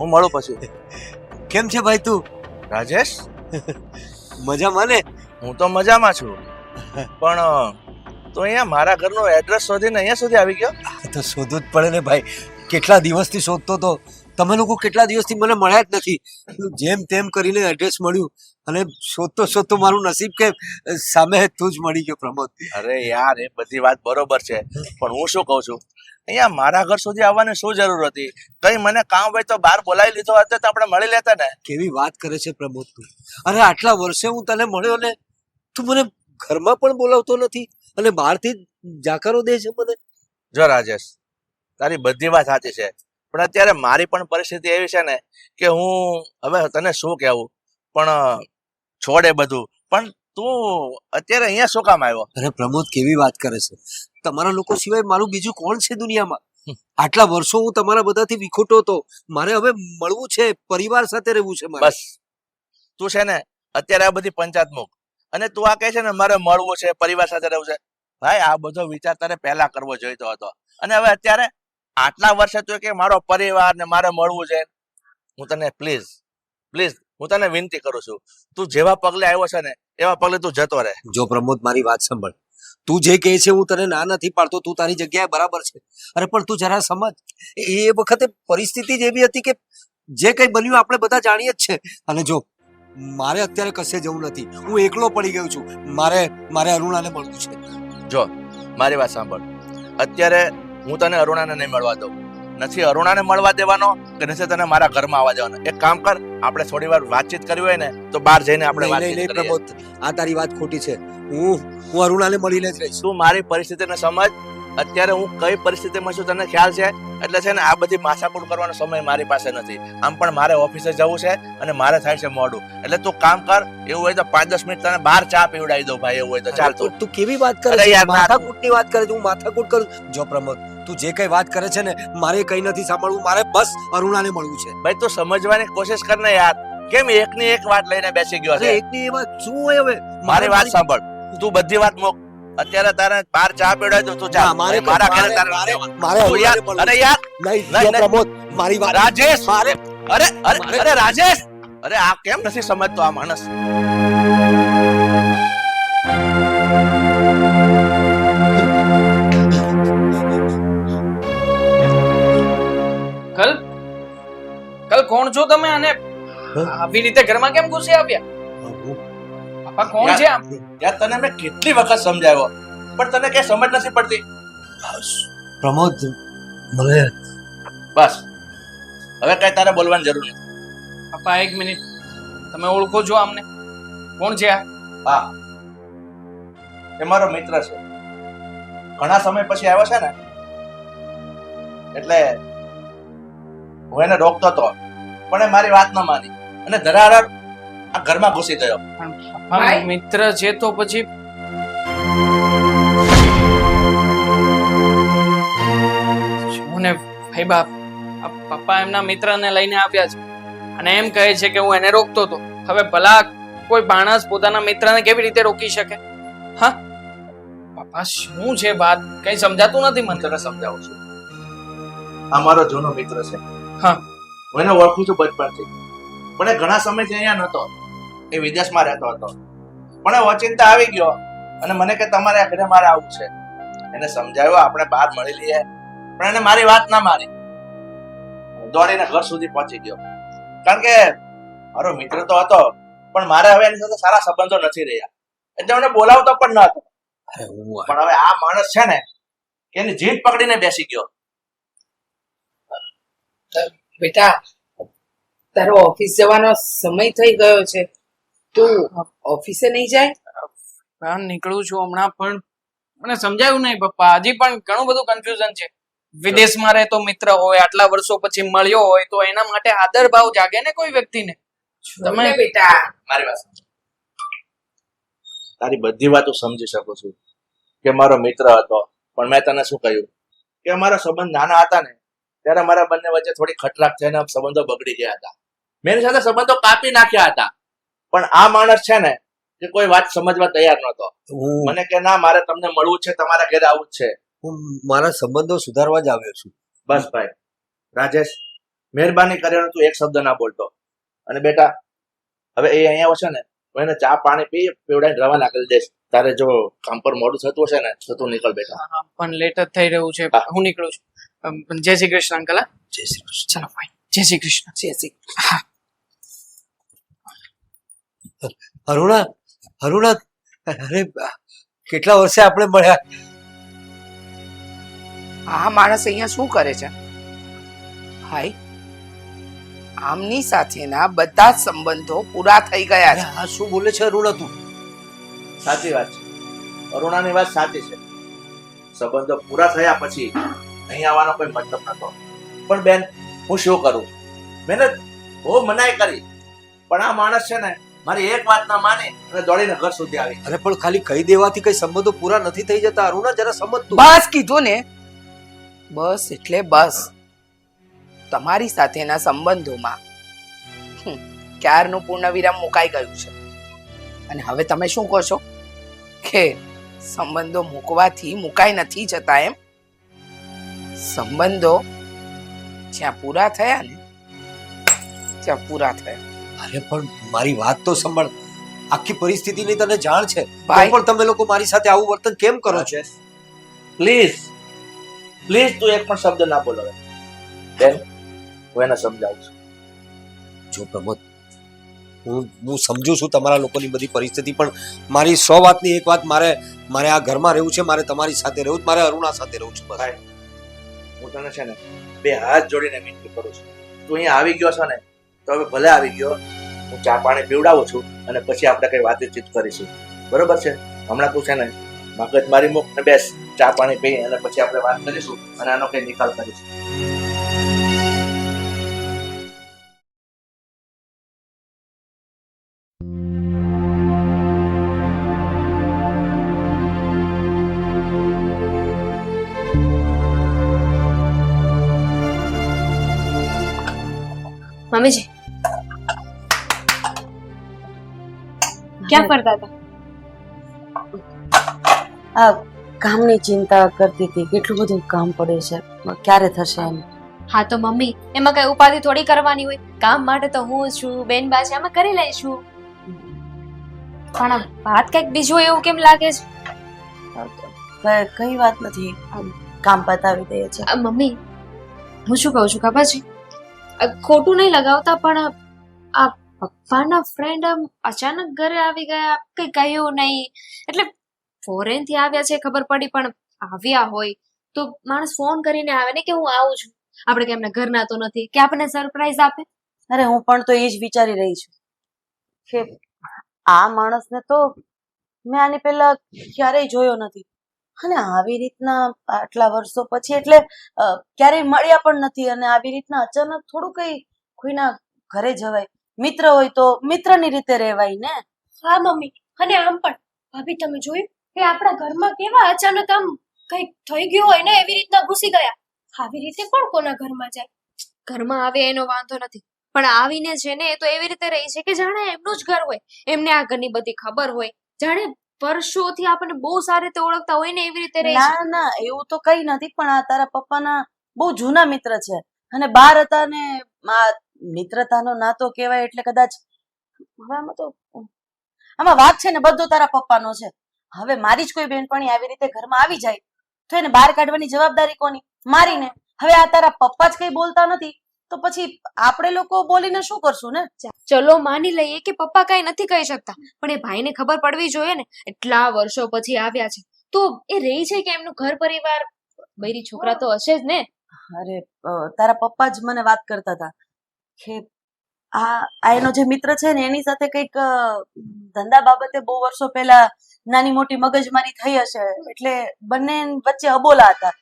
હું મળું પછી. કેમ છે ભાઈ તું? રાજેશ? મજામાં ને હું તો મજામાં છું. પણ તો અહીંયા મારા ઘરનો એડ્રેસ શોધીને અહીંયા સુધી આવી ગયો? તો શોધવું જ પડે ને ભાઈ. કેટલા દિવસથી શોધતો તો. તમે લોકો કેટલા દિવસથી મને મળ્યા જ નથી. જેમ તેમ કરીને એડ્રેસ મળ્યું. અને શોધતો શોધતો મારું નસીબ કે સામે તું જ મળી ગયો પ્રમોદ. અરે યાર એ બધી વાત બરોબર છે. પણ હું શું કહું છું? અહીંયા મારા ઘર સુધી આવવાની શું જરૂર હતી? કઈ મને કામ હોય તો બહાર બોલાવી લીધો હતો તો આપણે મળી લેતા ને. કેવી વાત કરે છે પ્રમોદ તું? અરે આટલા વર્ષે હું તને મળ્યો ને તું મને ઘરમાં પણ બોલાવતો નથી અને બહારથી જાકારો દે છે મને. જો રાજેશ તારી બધી વાત સાચી છે પણ અત્યારે મારી પણ પરિસ્થિતિ એવી છે ને કે હું હવે તને શું કહેવું? પણ છોડે બધું. પણ તું અત્યારે અહીંયા શું કામ આવ્યો? અરે પ્રમોદ કેવી વાત કરે છે? તમારા લોકો સિવાય મારું બીજું કોણ છે દુનિયામાં? આટલા વર્ષો હું તમારા બધાથી વિખોટો હતો. મારે હવે મળવું છે પરિવાર સાથે રહેવું છે મારે. બસ. તું છે ને અત્યારે આ બધી પંચાયત મૂક. અને તું આ કહે છે ને મારે મળવું છે પરિવાર સાથે રહેવું છે. ભાઈ આ બધો વિચાર તારે પહેલા કરવો જોઈતો હતો. અને હવે અત્યારે આટલા વર્ષે તું કે મારો પરિવાર ને મારે મળવું છે. હું તને પ્લીઝ પ્લીઝ હું તને વિનંતી કરું છું. તું જેવા પગલે આવ્યો છે ને એવા પગલે તું જતો રહે. જો પ્રમોદ મારી વાત સાંભળ. તું જે કહે છે હું તને ના નથી પાડતો, તું તારી જગ્યાએ બરાબર છે. અરે પણ તું જરા સમજ. એ વખતે પરિસ્થિતિ જ એવી હતી કે જે કંઈ બન્યું આપણે બધા જાણીએ જ છે. અને જો, મારે અત્યારે કશે જવું નથી. હું એકલો પડી ગયો છું. મારે મારે અરુણાને મળવું છે. જો, મારી વાત સાંભળ. અત્યારે હું તને અરુણાને નહીં મળવા દઉં. નથી અરુણાને મળવા દેવાનો કે નથી તને મારા ઘરમાં આવવા દેવાનો. એક કામ કર આપણે થોડી વાર વાતચીત કરવી હોય ને તો બહાર જઈને આપણે નહીં નહીં પ્રમોદ આ તારી વાત ખોટી છે. હું હું અરુણાને મળીને જ રહીશ. તું મારી પરિસ્થિતિને સમજ? અત્યારે હું કઈ પરિસ્થિતિમાં છું તને ખ્યાલ છે? એટલે છે ને આ બધી માથાકૂટ કરવાનો સમય મારી પાસે નથી. આમ પણ મારે ઓફિસે જવું છે અને મારે થાય છે મોડું. એટલે તું કામ કર એવું હોય તો પાંચ દસ મિનિટ તને બહાર ચા પીવડાવી દઉં ભાઈ એવું હોય તો ચાલ તું. તું કેવી વાત કરે. માથાકૂટની વાત કરે છે હું માથાકૂટ કરું જો પ્રમોદ તું જે કઈ વાત કરે છે ને મારે કઈ નથી સાંભળવું. મારે બસ અરુણાને મળવું છે. ભાઈ તો સમજવાની કોશિશ કર ને યાર. કેમ એકની એક વાત લઈને બેસી ગયો છે? એકની એ વાત શું હોય હવે? મારી વાત સાંભળ. તું બધી વાત મોક. અત્યારે તારે બાર ચા પીવડાવી તો તું ચા મારે મારા ઘરે તારે મારે- યાર અરે યાર. નહીં નહીં, પ્રમોદ મારી વાત રાજેશ. મારે અરે અરે અરે રાજેશ. અરે આ કેમ નથી સમજતો આ માણસ? કોણ છો તમે અને આવી રીતે ઘરમાં કેમ ઘૂસી આવ્યા? પપ્પા કોણ છે આમ? યાર તને મેં કેટલી વખત સમજાવ્યો પણ તને કઈ સમજ નથી પડતી. પ્રમોદ મને બસ. હવે કઈ તારે બોલવાની જરૂર નથી. પપ્પા એક મિનિટ. તમે ઓળખો છો આમને? કોણ છે આ? હા. એ મારો મિત્ર છે. ઘણા સમય પછી આવ્યો છે ને એટલે હું એને રોકતો હતો પણ એ મારી વાત ન માની. અને ધરાર આ ઘરમાં ઘૂસી ગયો. પપ્પા મિત્ર છે તો પછી? શું ને ભાઈ બાપ પપ્પા એમના મિત્રને લઈને આવ્યા છે. અને એમ કહે છે કે હું એને રોકતો હતો. હવે ભલા કોઈ માણસ પોતાના મિત્રને કેવી રીતે રોકી શકે? હા? પપ્પા શું છે વાત? કઈ સમજાતું નથી મને? તને સમજાવું છું. આ મારો જૂનો મિત્ર છે. હા. હું એને ઓળખું છું બચપણથી. પણ એ ઘણા સમયથી અહીંયા નહોતો. એ વિદેશમાં રહેતો હતો. પણ એ ઓચિંતા આવી ગયો અને મને કે તમારે આખરે ઘરે મારે આવું છે. એને સમજાવ્યો આપણે બહાર મળી લઈએ. પણ એને મારી વાત ના માની. દોડીને ઘર સુધી પહોંચી ગયો. કારણ કે મારો મિત્ર તો હતો પણ મારે હવે એની સાથે સારા સંબંધો નથી રહ્યા. એટલે મને બોલાવતો પણ ન હતો. પણ હવે આ માણસ છે ને એની જીભ પકડીને બેસી ગયો. બેટા તારો ઓફિસ જવાનો સમય થઈ ગયો છે. તું ઓફિસે નહીં જાય? બહાર નીકળું છું હમણાં પણ મને સમજાયું નહીં પપ્પા. હજી પણ ઘણું બધું કન્ફ્યુઝન છે. વિદેશમાં રહેતો મિત્ર હોય આટલા વર્ષો પછી મળ્યો હોય તો એના માટે આદર ભાવ જાગે ને કોઈ વ્યક્તિને? તમે તમે બેટા. મારી વાત તારી બધી વાતો સમજી શકું છું કે મારો મિત્ર હતો પણ મેં તને શું કહ્યું? કે અમારા સંબંધ નાના હતા ને ત્યારે મારા બંને વચ્ચે થોડી ખટરાક થઈને સંબંધો બગડી ગયા હતા. મેં એની સાથે સંબંધો કાપી નાખ્યા હતા. પણ આ માણસ છે ને કે કોઈ વાત સમજવા તૈયાર નહોતો. હું મને કે ના મારે તમને મળવું છે તમારા ઘરે આવું જ છે. હું મારા સંબંધો સુધારવા જ આવ્યો છું. બસ ભાઈ. રાજેશ મહેરબાની કરીને તું એક શબ્દ ના બોલતો. અને બેટા હવે એ અહીંયા આવશે ને તો એને ચા પાણી પી પીવડાવીને રવાના કરી દઈશ. તારે જો કામ પર મોડું થતું હશે ને તો તું નીકળ બેટા. પણ લેટ જ થઈ રહ્યું છે. હા. હું નીકળું છું. જય શ્રી કૃષ્ણ અંકલ હા? જય શ્રી કૃષ્ણ. ચલો ભાઈ જય શ્રી કૃષ્ણ. જય શ્રી અરુણા અરુણા અરે કેટલા વર્ષે આપણે મળ્યા? આ માણસ અહીંયા શું કરે છે? હાય. આમની સાથેના બધા જ સંબંધો પૂરા થઈ ગયા છે. આ શું બોલે છે અરુણ તું? સાચી વાત છે. અરુણાની વાત સાચી છે. સંબંધો પૂરા થયા પછી અહીં આવવાનો કોઈ મતલબ નતો પણ બેન હું શું કરું? મહેનત બહુ મનાઈ કરી. પણ આ માણસ છે ને મારી એક વાત ના માને અને દોડીને ઘર સુધી આવી અરે પણ ખાલી કહી દેવાથી કઈ સંબંધો પૂરા નથી થઈ જતા અરુણા જરા સમજ તું. બસ કીધું ને. બસ એટલે બસ. તમારી સાથેના સંબંધોમાં હમ, ક્યારનું પૂર્ણવિરામ મુકાઈ ગયું છે? અને હવે તમે શું કહો છો? કે સંબંધો મૂકવાથી મુકાઈ નથી જતા એમ? સંબંધો જ્યાં પૂરા થયા ને ત્યાં પૂરા થયા. અરે પણ મારી વાત તો સંભાળ. આખી પરિસ્થિતિની તને જાણ છે. ભાઈ પણ તમે લોકો મારી સાથે આવું વર્તન કેમ કરો છો? પ્લીઝ પ્લીઝ તું એક પણ શબ્દ ના બોલો બેન હું એને સમજાવું છું. જો પ્રમોદ હું હું સમજુ છું તમારા લોકોની બધી પરિસ્થિતિ પણ મારી સો વાતની એક વાત મારે મારે આ ઘરમાં રહેવું છે મારે તમારી સાથે રહેવું મારે અરુણા સાથે રહેવું છે બસ. હું તને છે ને બે હાથ જોડીને વિનંતી કરું છું. તું અહીંયા આવી ગયો છે ને તો હવે ભલે આવી ગયો હું ચા પાણી પીવડાવું છું અને પછી આપણે કઈ વાતચીત કરીશું. બરોબર છે? હમણાં તું છે ને મગજ મારી મૂક ને બેસ ચા પાણી પી અને પછી આપણે વાત કરીશું અને આનો કઈ નિકાલ કરીશું. મમ્મીજી. ક્યાં ફરતા હતા? આ કામની ચિંતા કરતી હતી કેટલું બધું કામ પડે છે ક્યારે થશે એમ? હા તો મમ્મી એમાં કઈ ઉપાધિ થોડી કરવાની હોય. કામ માટે તો હું છું બેન બા છે અમે કરી લઈશું. પણ વાત કંઈક બીજું એવું કેમ લાગે છે? કઈ- વાત નથી. આમ કામ પતાવી દઈએ છે. આ મમ્મી હું શું કહું છું ખબર છે? ખોટું નહીં લગાવતા, પણ આ- પપ્પાના ફ્રેન્ડ આમ અચાનક ઘરે આવી ગયા, કઈ કહ્યું નહીં. એટલે ફોરેનથી આવ્યા છે ખબર પડી, પણ આવ્યા હોય તો માણસ ફોન કરીને આવે ને કે હું આવું છું. આપણે કે એમના ઘરના તો નથી, કે આપણને સરપ્રાઈઝ આપે. અરે, હું પણ તો એ જ વિચારી રહી છું કે આ માણસને તો મેં આની પહેલા ક્યારેય જોયો નથી. અને આવી રીતના આટલા વર્ષો પછી એટલે ક્યારેય મળ્યા પણ નથી અને આવી રીતના અચાનક થોડું કઈ કોઈના ઘરે જવાય. મિત્ર હોય તો મિત્રની રીતે રહેવાય ને? હા મમ્મી. અને આમ પણ. ભાભી તમે જોયું? કે આપણા ઘરમાં કેવા અચાનક આમ કંઈક થઈ ગયું હોય ને એવી રીતના ઘૂસી ગયા. આવી રીતે કોણ કોના ઘરમાં જાય? ઘરમાં આવે એનો વાંધો નથી. પણ આવીને છે ને એ તો એવી રીતે રહી છે કે જાણે એમનું જ ઘર હોય. એમને આ ઘરની બધી ખબર હોય. જાણે વર્ષોથી આપણને બહુ સારી રીતે ઓળખતા હોય ને એવી રીતે ના ના, એવું તો કઈ નથી, પણ આ તારા પપ્પાના બહુ જૂના મિત્ર છે. અને બાર હતા ને મિત્રતાનો નાતો કહેવાય એટલે કદાચ આમાં તો આમાં વાત છે ને બધો તારા પપ્પાનો છે. હવે મારી જ કોઈ બેનપણી આવી રીતે ઘરમાં આવી જાય, તો એને બહાર કાઢવાની જવાબદારી કોની? મારીને. હવે આ તારા પપ્પા જ કઈ બોલતા નથી? તો પછી આપણે લોકો બોલીને શું કરશું ને? ચલો માની લઈએ કે પપ્પા કઈ નથી કહી શકતા પણ એ ભાઈને ખબર પડવી જોઈએ ને એટલા વર્ષો પછી આવ્યા છે. તો એ રહી છે કે એમનું ઘર પરિવાર? બૈરી છોકરા તો હશે જ ને? અરે તારા પપ્પા જ મને વાત કરતા હતા કે આ આ એનો જે મિત્ર છે ને એની સાથે કંઈક ધંધા બાબતે બહુ વર્ષો પહેલા નાની મોટી મગજમારી થઈ હશે. એટલે બંને વચ્ચે અબોલા હતા.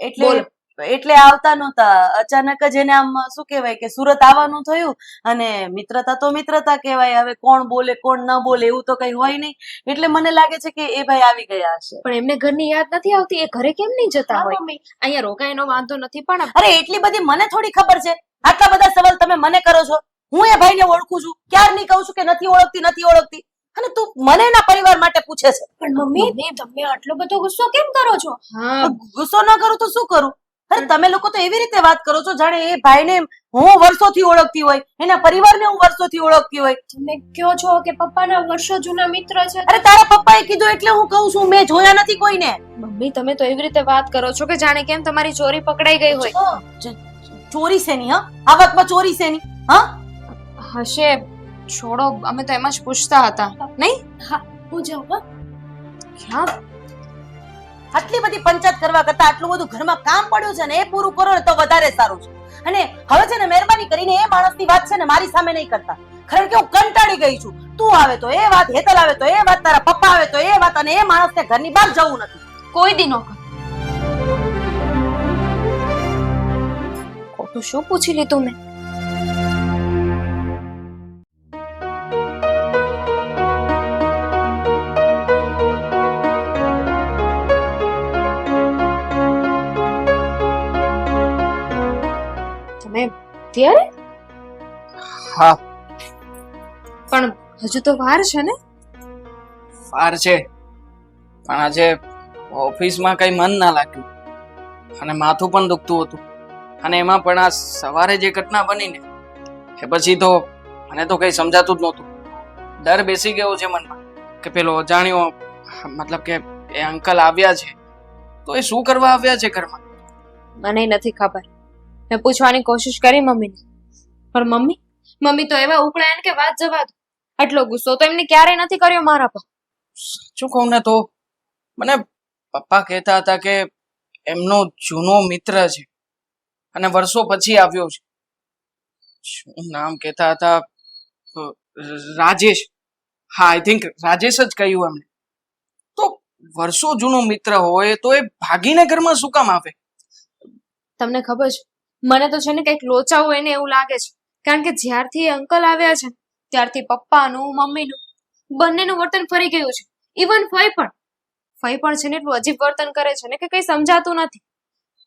એટલે. એટલે આવતા નહોતા. અચાનક જ એને આમ શું કહેવાય કે સુરત આવવાનું થયું અને મિત્રતા તો મિત્રતા કહેવાય. હવે કોણ બોલે કોણ ન બોલે એવું તો કઈ હોય નહીં. એટલે મને લાગે છે કે એ ભાઈ આવી ગયા હશે. પણ એમને ઘરની યાદ નથી આવતી? એ ઘરે કેમ નહીં જતા હોય? અહીંયા રોકાયનો વાંધો નથી પણ અરે એટલી બધી મને થોડી ખબર છે. આટલા બધા સવાલ તમે મને કરો છો. હું એ ભાઈને ઓળખું છું. ક્યાર નહીં કહું છું કે નથી ઓળખતી નથી ઓળખતી. અને તું મને એના પરિવાર માટે પૂછે છે. પણ મમ્મી તમે આટલો બધો ગુસ્સો કેમ કરો છો? ગુસ્સો ન કરું તો શું કરું? અરે તમે લોકો તો એવી રીતે વાત કરો છો જાણે એ ભાઈને હું વર્ષોથી ઓળખતી હોય એના પરિવારને હું વર્ષોથી ઓળખતી હોય. તમે કયો છો કે પપ્પાના વર્ષો જૂના મિત્ર છે. અરે તારા પપ્પાએ કીધું એટલે હું કહું છું મેં જોયા નથી કોઈને. મમ્મી તમે તો એવી રીતે વાત કરો છો કે જાણે કેમ તમારી ચોરી પકડાઈ ગઈ હોય. ચોરી શેની હા? આ વાતમાં ચોરી શેની હા? હશે છોડો અમે તો એમ જ પૂછતા હતા. નહીં? હું જાઉં હા? ક્યાં? આટલી બધી પંચાયત કરવા કરતા આટલું બધું ઘરમાં કામ પડ્યું છે ને એ પૂરું કરો ને તો વધારે સારું છે. અને હવે છે ને મહેરબાની કરીને એ માણસની વાત છે ને મારી સામે નહીં કરતા. કારણ કે હું કંટાળી ગઈ છું. તું આવે તો એ વાત હેતલ આવે તો એ વાત તારા પપ્પા આવે તો એ વાત અને એ માણસને ઘરની બહાર જવું નથી. કોઈ દી નો ખોટું શું પૂછી લીધું મેં? ત્યારે હા. પણ હજુ તો વાર છે ને? વાર છે. પણ આજે ઓફિસમાં કઈ મન ના લાગ્યું. અને માથું પણ દુખતું હતું. અને એમાં પણ આ સવારે જે ઘટના બની ને એ પછી તો મને તો કઈ સમજાતું જ નહોતું. ડર બેસી ગયો છે મનમાં. કે પેલો અજાણ્યો મતલબ કે એ અંકલ આવ્યા છે. તો એ શું કરવા આવ્યા છે ઘરમાં? મને નથી ખબર. મેં પૂછવાની કોશિશ કરી મમ્મીને. પણ મમ્મી મમ્મી તો એવા ઉકળાયા કે વાત જવા દો. આટલો ગુસ્સો તો એમને ક્યારેય નથી કર્યો મારા પર. શું કહું ને તો? મને પપ્પા કહેતા હતા કે એમનો જૂનો મિત્ર છે અને વર્ષો પછી આવ્યો છે. શું નામ કહેતા હતા? રાજેશ. હા આઈ થિંક રાજેશ જ કહ્યું એમને. તો વર્ષો જૂનો મિત્ર હોય તો એ ભાગીને ઘરમાં શું કામ આવે? તમને ખબર છે મને તો છે ને કંઈક લોચા હોય ને એવું લાગે છે. કારણ કે જ્યારથી અંકલ આવ્યા છે ત્યારથી પપ્પાનું મમ્મીનું બંનેનું વર્તન ફરી ગયું છે. ઇવન ફઈ પણ ફઈ પણ છે ને એટલું અજીબ વર્તન કરે છે ને કે કંઈ સમજાતું નથી.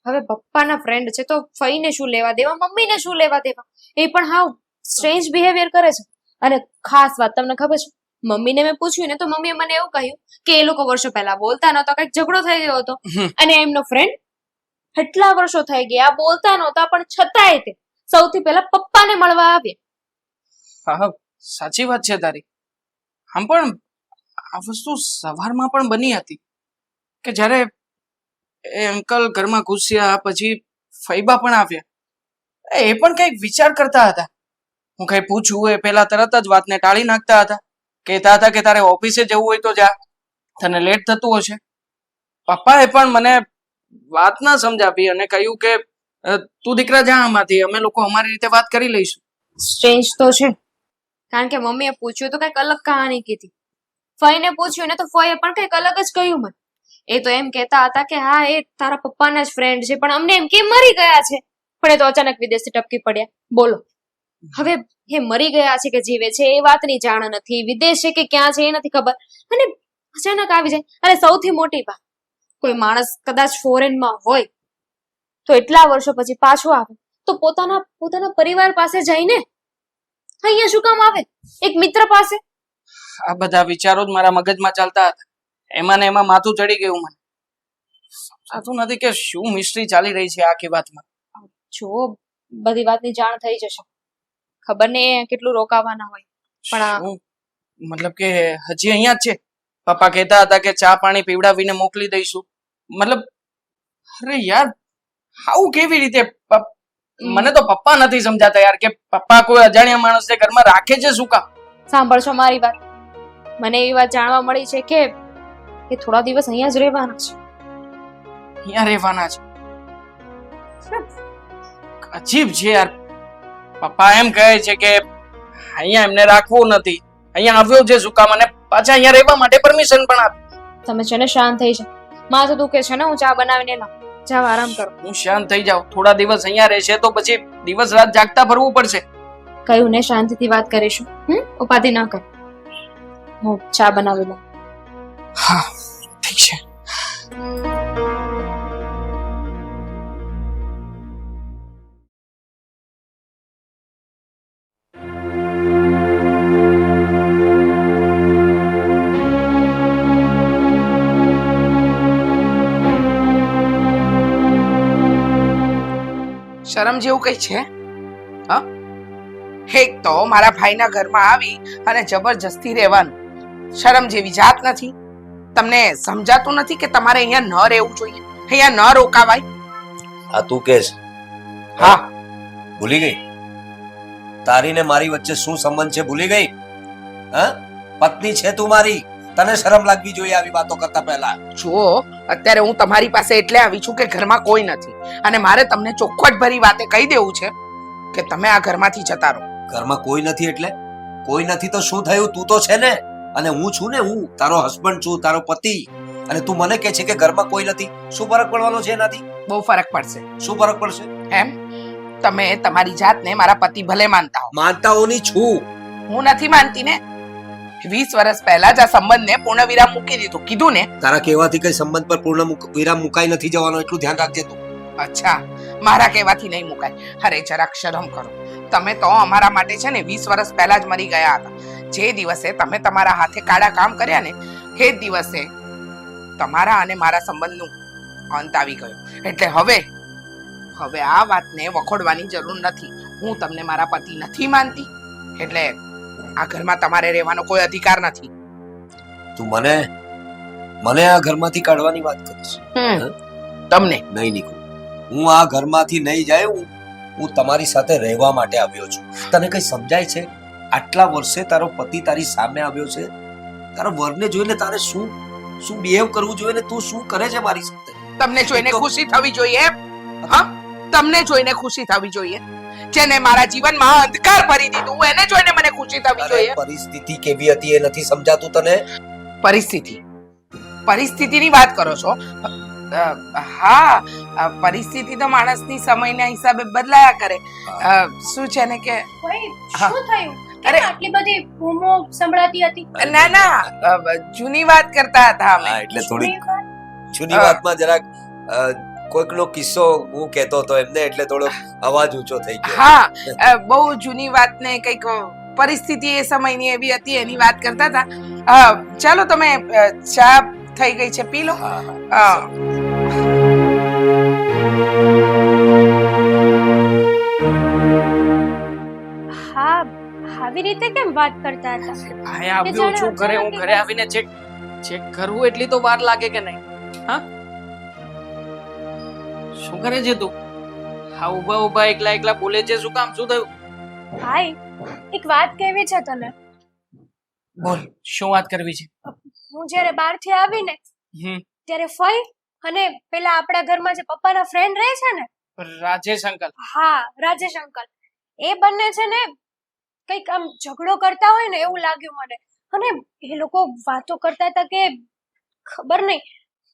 હવે પપ્પાના ફ્રેન્ડ છે તો ફઈને શું લેવા દેવા મમ્મીને શું લેવા દેવા? એ પણ હાવ સ્ટ્રેન્જ બિહેવિયર કરે છે. અને ખાસ વાત તમને ખબર છે મમ્મીને મેં પૂછ્યું ને તો મમ્મીએ મને એવું કહ્યું કે એ લોકો વર્ષો પહેલા બોલતા નહોતા કંઈક ઝઘડો થઈ ગયો હતો. અને એમનો ફ્રેન્ડ કેટલા વર્ષો થઈ ગયા? બોલતા નહોતા, પણ છતાંય તે સૌથી પહેલા પપ્પાને મળવા આવ્યા. હા સાચી વાત છે તારી. આમ પણ આ વસ્તુ સવારમાં પણ બની હતી કે જ્યારે એ અંકલ ઘરમાં ઘૂસ્યા, પછી ફૈબા પણ આવ્યા. એ પણ કંઈક વિચાર કરતા હતા. હું કઈ પૂછું એ પહેલા તરત જ વાતને ટાળી નાખતા હતા. કહેતા હતા કે તારે ઓફિસે જવું હોય તો જા. તને લેટ થતું હશે. પપ્પાએ પણ મને વાત ના સમજાવી અને કહ્યું કે તું દીકરા જા આમાંથી, અમે લોકો અમારી રીતે વાત કરી લઈશું. સ્ટ્રેન્જ તો છે. કારણ કે મમ્મીએ પૂછ્યું તો કંઈક અલગ કહાની કીધી. ફઈને પૂછ્યું ને તો ફઈએ પણ કંઈક અલગ જ કહ્યું મને. એ તો એમ કહેતા હતા કે, હા, એ તારા પપ્પાના જ ફ્રેન્ડ છે, પણ અમને એમ કે મરી ગયા છે. પણ એ તો અચાનક વિદેશથી ટપકી પડ્યા. બોલો. હવે એ મરી ગયા છે કે જીવે છે, એ વાતની જાણ નથી. વિદેશ છે કે ક્યાં છે એ નથી ખબર. અને અચાનક આવી જાય. અને સૌથી મોટી વાત. કોઈ માણસ કદાચ ફોરેનમાં હોય તો એટલા વર્ષો પછી પાછો આવે. તો પોતાના પોતાના પરિવાર પાસે જઈને અહીંયા શું કામ આવે? એક મિત્ર પાસે? આ બધા વિચારો જ મારા મગજમાં ચાલતા હતા. એમાં ને એમાં માથું ચડી ગયું મને. સાચું નથી કે શું મિસ્ટ્રી ચાલી રહી છે આખી વાતમાં. જો બધી વાતની જાણ થઈ જશે. ખબર ને કેટલું રોકાવાના હોય. પણ મતલબ કે હજી અહીંયા જ છે? પપ્પા કહેતા હતા કે ચા પાણી પીવડાવીને મોકલી દઈશું. મતલબ અરે યાર આવું કેવી રીતે? મને તો પપ્પા નથી સમજાતા યાર કે પપ્પા કોઈ અજાણ્યા માણસને ઘરમાં રાખે છે શું કામ? સાંભળશો મારી વાત. મને એવી વાત જાણવા મળી છે કે કે થોડા દિવસ અહીંયા જ રહેવાના છે. અહીંયા રહેવાના છે? અજીબ છે યાર. પપ્પા એમ કહે છે કે અહીંયા એમને રાખવું નથી. અહીંયા આવ્યો છે શું કામ? અને પાછા અહીંયા રહેવા માટે પરમિશન પણ આપી. તમે છે ને શાંત થઈ જાઓ. માથું દુખે છે ને હું ચા બનાવીને લાવ. જાવ આરામ કરો. હું શાંત થઈ જાઉં. થોડા દિવસ અહીંયા રહેશે તો પછી દિવસ રાત જાગતા ફરવું પડશે. કયું ને શાંતિથી વાત કરીશું. હમ? ઉપાધિ ના કર. હું ચા બનાવી લઉં. હા ઠીક છે. શરમ જેવું કઈ છે? હા? તો મારા ભાઈના ઘરમાં આવી અને જબરજસ્તી રહેવાનું. શરમ જેવી જાત નથી. તમને સમજાતું નથી કે તમારે અહીંયા ન રહેવું જોઈએ? અહીંયા ન રોકાવાય? આ તું કેસ. હા, ભૂલી ગઈ. તારી ને મારી વચ્ચે શું સંબંધ છે, ભૂલી ગઈ? હા? પત્ની છે તું મારી. તને શરમ લાગવી જોઈએ આવી વાતો કરતા પહેલા. જુઓ અત્યારે હું તમારી પાસે એટલે આવી છું કે ઘરમાં કોઈ નથી. અને મારે તમને ચોખ્ખટ ભરી વાતે કહી દેવું છે કે તમે આ ઘરમાંથી જતા રહો. ઘરમાં કોઈ નથી એટલે? કોઈ નથી તો શું થયું? તું તો છે ને? અને હું છું ને હું. તારો હસબન્ડ છું તારો પતિ. અને તું મને કહે છે કે ઘરમાં કોઈ નથી. શું ફરક પડવાનો છે એનાથી? બહુ ફરક પડશે. શું ફરક પડશે? એમ? તમે તમારી જાતને મારા પતિ ભલે માનતા હો. માનતાઓની છું. હું નથી માનતી ને? વીસ વર્ષ પહેલા જ આ સંબંધને પૂર્ણ વિરામ મૂકી દીધું. કીધું ને? તારા કહેવાથી કઈ સંબંધ પર પૂર્ણ વિરામ મુકાઈ નથી જવાનો એટલું ધ્યાન રાખજે તું. અચ્છા મારા કહેવાથી નહીં મુકાય. અરે જરાક શરમ કરો. તમે તો અમારા માટે છે ને વીસ વર્ષ પહેલા જ મરી ગયા હતા. જે દિવસે તમે તમારા હાથે કાળા કામ કર્યા ને એ દિવસે તમારા અને મારા સંબંધનું અંત આવી ગયો. એટલે હવે હવે આ વાતને વખોડવાની જરૂર નથી. હું તમને મારા પતિ નથી માનતી. એટલે આ ઘરમાં તમારે રહેવાનો કોઈ અધિકાર નથી. તું મને મને આ ઘરમાંથી કાઢવાની વાત કરીશ. તમને. નહીં નીકળું. હું આ ઘરમાંથી નહીં જાય હું હું તમારી સાથે રહેવા માટે આવ્યો છું. તને કઈ સમજાય છે? આટલા વર્ષે તારો પતિ તારી સામે આવ્યો છે? તારા વરને જોઈને તારે શું શું બિહેવ કરવું જોઈએ ને તું શું કરે છે મારી સાથે? તમને જોઈને ખુશી થવી જોઈએ એમ? હા? તમને જોઈને ખુશી થવી જોઈએ. જેને મારા જીવનમાં અંધકાર ભરી દીધું એને જોઈને મને ખુશી થવી જોઈએ. પરિસ્થિતિ કેવી હતી એ નથી સમજાતું તને? પરિસ્થિતિ. પરિસ્થિતિની વાત કરો છો. હા પરિસ્થિતિ તો માણસની સમયના હિસાબે બદલાયા કરે. શું છે ને કે શું થયું? અરે. આટલી બધી બૂમો સંભળાતી હતી? ના ના જૂની વાત કરતા હતા અમે. એટલે થોડી જૂની વાતમાં જરાક કોઈકનો કિસ્સો હું કહેતો હતો એમને એટલે થોડો અવાજ ઊંચો થઈ ગયો. હા બહુ જૂની વાતને કંઈક પરિસ્થિતિ એ સમયની એવી હતી એની વાત કરતા હતા. ચાલો તમે ચા થઈ ગઈ છે પી લો. હા, આવી રીતે કેમ વાત કરતા હતા? ભાઈ આવ્યો છું ઘરે હું ઘરે આવીને ચેક ચેક કરવું એટલી તો વાર લાગે કે નહીં? હા? શું કરે છે તું? હા ઊભા ઊભા એકલા એકલા બોલે છે શું કામ શું થયું? ભાઈ એક વાત કહેવી છે તને? બોલ શું વાત કરવી છે? હું જ્યારે બહારથી આવીને ત્યારે ફઈ અને પેલા આપણા ઘરમાં જે પપ્પાના ફ્રેન્ડ રહે છે ને? રાજેશ અંકલ. હા રાજેશ અંકલ. એ બંને છે ને કંઈક આમ ઝઘડો કરતા હોય ને એવું લાગ્યું મને. અને એ લોકો વાતો કરતા હતા કે ખબર નહીં.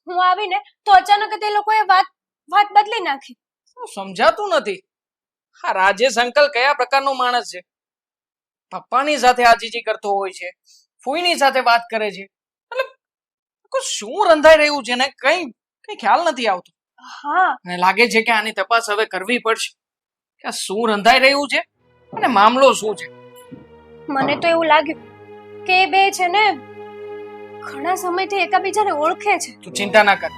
હું આવીને તો અચાનક એ લોકોએ વાત વાત બદલી નાખી. શું સમજાતું નથી. હા રાજેશ અંકલ કયા પ્રકારનો માણસ છે? પપ્પાની સાથે આજીજી કરતો હોય છે ફૂઈની સાથે વાત કરે છે. એટલે શું રંધાઈ રહ્યું છે ને કઈ કઈ ખ્યાલ નથી આવતો. હા. લાગે છે કે આની તપાસ હવે કરવી પડશે. કે આ શું રંધાઈ રહ્યું છે અને મામલો શું છે? મને તો એવું લાગ્યું કે એ બે છે ને ઘણા સમયથી એકાબીજાને ઓળખે છે. તું ચિંતા ના કર.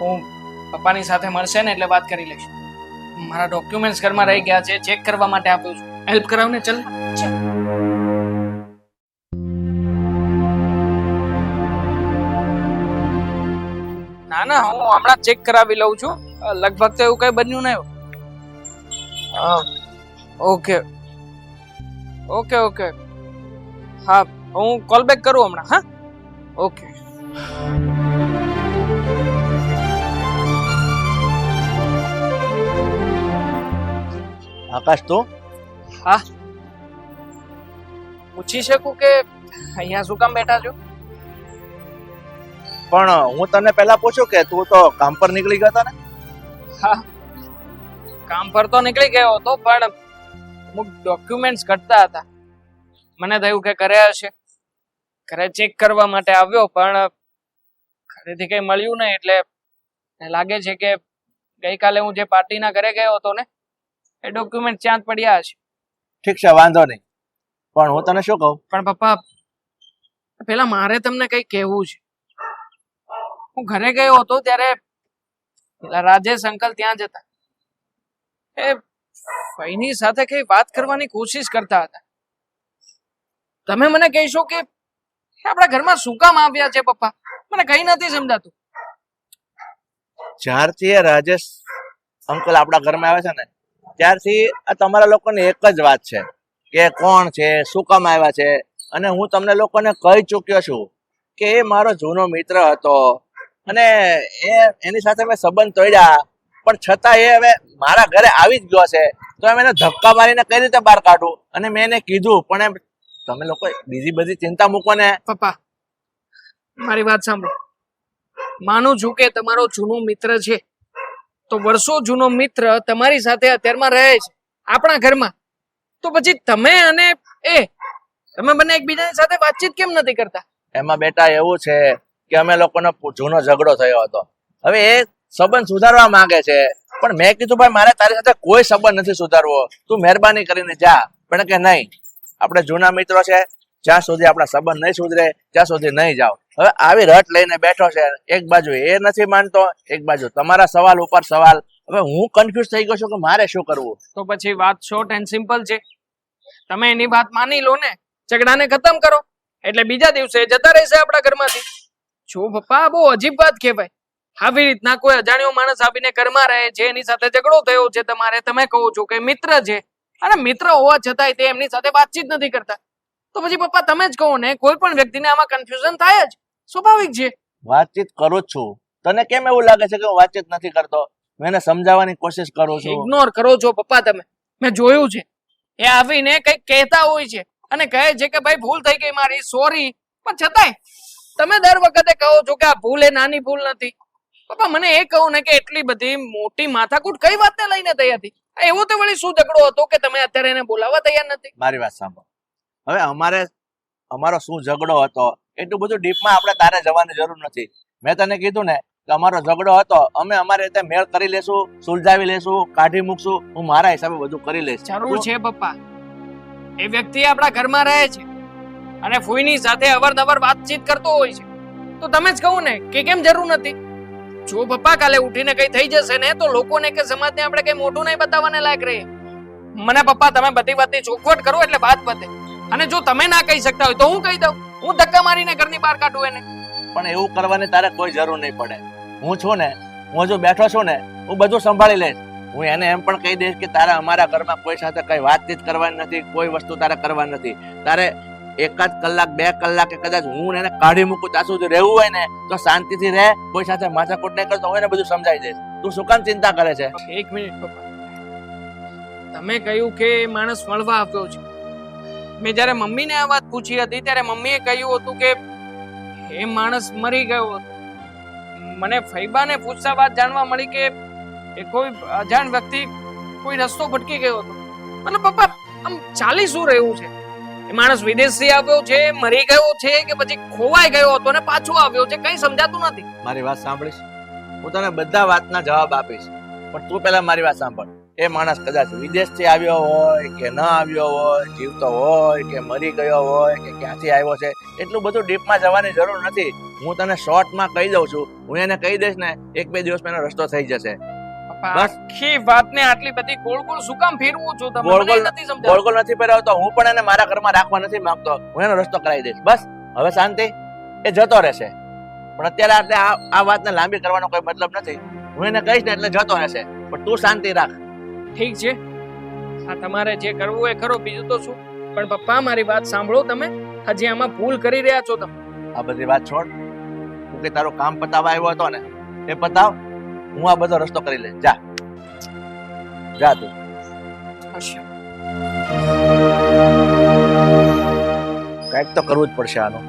હું પપ્પાની સાથે મળશે ને એટલે વાત કરી લઈશું. મારા ડોક્યુમેન્ટ્સ ઘરમાં રહી ગયા છે ચેક કરવા માટે આપ્યું છું. હેલ્પ કરાવને ચલ. ના ના, હું હમણાં ચેક કરાવી લઉં છું. લગભગ તો એવું કઈ બન્યું નહીં. ઓકે. Okay okay. હા, હું કોલ બેક કરું હમણાં, હા? ઓકે. આકાશ તો? હા. પૂછી શકું કે અહીંયા શું કામ બેઠા છો? પણ હું તને પહેલા પૂછું કે તું તો કામ પર નીકળી ગયો ને? હા. કામ પર તો નીકળી ગયો હતો પણ અમુક ડોક્યુમેન્ટ્સ ઘટતા હતા. મને થયું કે ઘરે હશે. ઘરે ચેક કરવા માટે આવ્યો પણ ઘરેથી કઈ મળ્યું નહીં એટલે લાગે છે કે ગઈકાલે હું જે પાર્ટીના ઘરે ગયો હતો ને એ ડોક્યુમેન્ટ ત્યાં જ પડ્યા હશે. ઠીક છે વાંધો નહીં. પણ હું તને શું કહું? પણ પપ્પા પેલા મારે તમને કઈ કહેવું છે. હું ઘરે ગયો હતો ત્યારે પેલા રાજેશ અંકલ ત્યાં જ હતા. એ ભાઈની સાથે કઈ વાત કરવાની કોશિશ કરતા હતા. તમે મને કહેશો કે આપણા ઘરમાં શું કામ આવ્યા છે પપ્પા? મને કઈ નથી સમજાતું. જ્યારથી રાજેશ અંકલ આપણા ઘરમાં આવે છે ને ત્યારથી તમારા લોકોને એક જ વાત છે કે કોણ છે, શું કામ આવ્યા છે? અને હું તમને લોકોને કહી ચૂક્યો છું કે એ મારો જૂનો મિત્ર હતો. અને એ એની સાથે મેં સંબંધ તોડ્યા, પણ છતાં એ હવે મારા ઘરે આવી જ ગયો છે. તો એમ એને ધક્કા મારીને કઈ રીતે બહાર કાઢું? અને મેં એને કીધું, પણ એમ તમે લોકો બીજી બધી ચિંતા મૂકો ને. પપ્પા, મારી વાત સાંભળો. માનું છું કે તમારો જૂનો મિત્ર છે. તો વર્ષો જૂનો મિત્ર તમારી સાથે અત્યારમાં રહે છે, આપણા ઘરમાં. તો પછી તમે અને એ, તમે બંને એકબીજાની સાથે વાતચીત કેમ નથી કરતા? એમાં બેટા એવું છે કે અમે લોકોનો જૂનો ઝઘડો થયો હતો. હવે એ સંબંધ સુધારવા માંગે છે, પણ મેં કીધું, ભાઈ, મારે તારી સાથે કોઈ સંબંધ નથી સુધારવો. તું મહેરબાની કરીને જા. પણ કે નહીં, આપણે જૂના મિત્રો છે, જ્યાં સુધી આપણા સંબંધ નહીં સુધરે, ત્યાં સુધી નહીં જાઓ. હવે આવી રટ લઈને બેઠો છે, એક બાજુ એ નથી માનતો, એક બાજુ તમારા સવાલ ઉપર સવાલ. હવે હું કન્ફ્યુઝ થઈ ગયો છું કે મારે શું કરવું? તો પછી વાત શોર્ટ એન્ડ સિમ્પલ છે. તમે એની વાત માની લો ને, ઝઘડાને ખતમ કરો. એટલે બીજા દિવસે જતા રહેશે આપણા ઘરમાંથી. જો પપ્પા બહુ અજીબ વાત કહેવાય. આવી રીતના કોઈ અજાણ્યો માણસ આવીને ઘરમાં રહે છે, એની સાથે ઝઘડો થયો છે તમારે, તમે કહો છો કે મિત્ર છે. અને મિત્ર હોવા છતાંય તે એમની સાથે વાતચીત નથી કરતા. તો પછી પપ્પા, તમે જ કહો ને, કોઈ પણ વ્યક્તિને આમાં કન્ફ્યુઝન થાય જ. સ્વાભાવિક છે. વાતચીત કરું જ છું. તને કેમ એવું લાગે છે કે હું વાતચીત નથી કરતો? મેં એને સમજાવવાની કોશિશ કરું છું. ઇગ્નોર કરો છો પપ્પા તમે. મેં જોયું છે. એ આવીને કઈ કહેતા હોય છે અને કહે છે કે ભાઈ ભૂલ થઈ ગઈ મારી સોરી પણ છતાંય તમે દર વખતે કહો છો કે આ ભૂલ એ નાની ભૂલ નથી. પપ્પા મને એ કહું ને કે એટલી બધી મોટી માથાકૂટ કઈ વાતને લઈને થઈ હતી? એવો તો વળી શું ઝઘડો હતો કે તમે અત્યારે એને બોલાવવા તૈયાર નથી? મારી વાત સાંભળો. હવે અમારે અમારો શું ઝઘડો હતો? એટલું બધું ડીપમાં આપણે તારે જવાની જરૂર નથી. મેં તને કીધું ને કે અમારો ઝઘડો હતો અમે અમારે રીતે મેળ કરી લેશું સુલઝાવી લેશું કાઢી મૂકશું હું મારા હિસાબે બધું કરી લઈશ. જરૂર છે પપ્પા. એ વ્યક્તિ આપણા ઘરમાં રહે છે અને ફૂઈની સાથે અવારનવાર વાતચીત કરતો હોય છે. તો તમે જ કહું ને કે કેમ જરૂર નથી? જો પપ્પા કાલે ઉઠીને કઈ થઈ જશે ને તો લોકોને કે સમાજને આપણે કઈ મોટું નહીં બતાવવાને લાયક રહીએ. મને પપ્પા તમે બધી વાતની ચોખવટ કરો એટલે વાત પતે અને જો તમે ના કહી શકતા હોય તો હું કહી દઉં. હું ધક્કા મારીને ઘરની બહાર કાઢું એને. પણ એવું કરવાની તારે કોઈ જરૂર નહીં પડે. હું છું ને હું હજુ બેઠો છું ને હું બધું સંભાળી લઈશ. હું એને એમ પણ કહી દઈશ કે તારે અમારા ઘરમાં કોઈ સાથે કઈ વાતચીત કરવાની નથી કોઈ વસ્તુ તારે કરવાની નથી. તારે એકાદ કલાક બે કલાકે કદાચ હું એને કાઢી મૂકું ત્યાં સુધી રહેવું હોય ને તો શાંતિથી રહે કોઈ સાથે માથાકૂટ નહીં કરતો હોય ને બધું સમજાવી દઈશ. તું શું કામ ચિંતા કરે છે? એક મિનિટ પપ્પા. તમે કહ્યું કે એ માણસ મળવા આવ્યો છે. મેં જ્યારે મમ્મીને આ વાત પૂછી હતી, ત્યારે મમ્મીએ કહ્યું હતું કે એ માણસ મરી ગયો. હતો મને ફૈબાને પૂછતા વાત જાણવા મળી કે, એ કોઈ અજાણ વ્યક્તિ કોઈ રસ્તો ભટકી ગયો હતો. મને પપ્પા, આમ ચાલી શું રહ્યું છે? એ માણસ વિદેશથી આવ્યો છે, મરી ગયો છે કે પછી ખોવાઈ ગયો હતો ને પાછો આવ્યો છે, કઈ સમજાતું નથી. મારી વાત સાંભળીશ? હું તને બધા વાતના જવાબ આપીશ, પણ તું પહેલા મારી વાત સાંભળ. એ માણસ કદાચ વિદેશથી આવ્યો હોય કે ન આવ્યો હોય જીવતો હોય કે મરી ગયો હોય કે ક્યાંથી આવ્યો છે એટલું બધું ડીપમાં જવાની જરૂર નથી. હું તને શોર્ટમાં કહી દઉં છું. હું એને કહી દઈશ ને એક બે દિવસમાં એનો રસ્તો થઈ જશે. આખી વાતને આટલી બધી ગોળ ગોળ શું કામ ફેરવું છું? તમે ગોળ ગોળ- નથી સમજાતું. ગોળ ગોળ નથી પહેરાવતો હું પણ એને મારા ઘરમાં રાખવા નથી માંગતો. હું એનો રસ્તો કરાવી દઈશ. બસ. હવે શાંતિ. એ જતો રહેશે. પણ અત્યારે આ આ વાતને લાંબી કરવાનો કોઈ મતલબ નથી. હું એને કહીશ ને એટલે જતો રહેશે. પણ તું શાંતિ રાખ. ઠીક છે? આ તમારે જે કરવું એ કરો બીજું તો શું? પણ પપ્પા મારી વાત સાંભળો તમે. હજી આમાં ભૂલ કરી રહ્યા છો તમે. આ બધી વાત છોડ. તું કે તારું કામ પતાવવા આવ્યો હતો ને એ પતાવ. હું આ બધો રસ્તો કરી લઈશ. જા. જા તું. કંઈક તો કરવું જ પડશે આનું.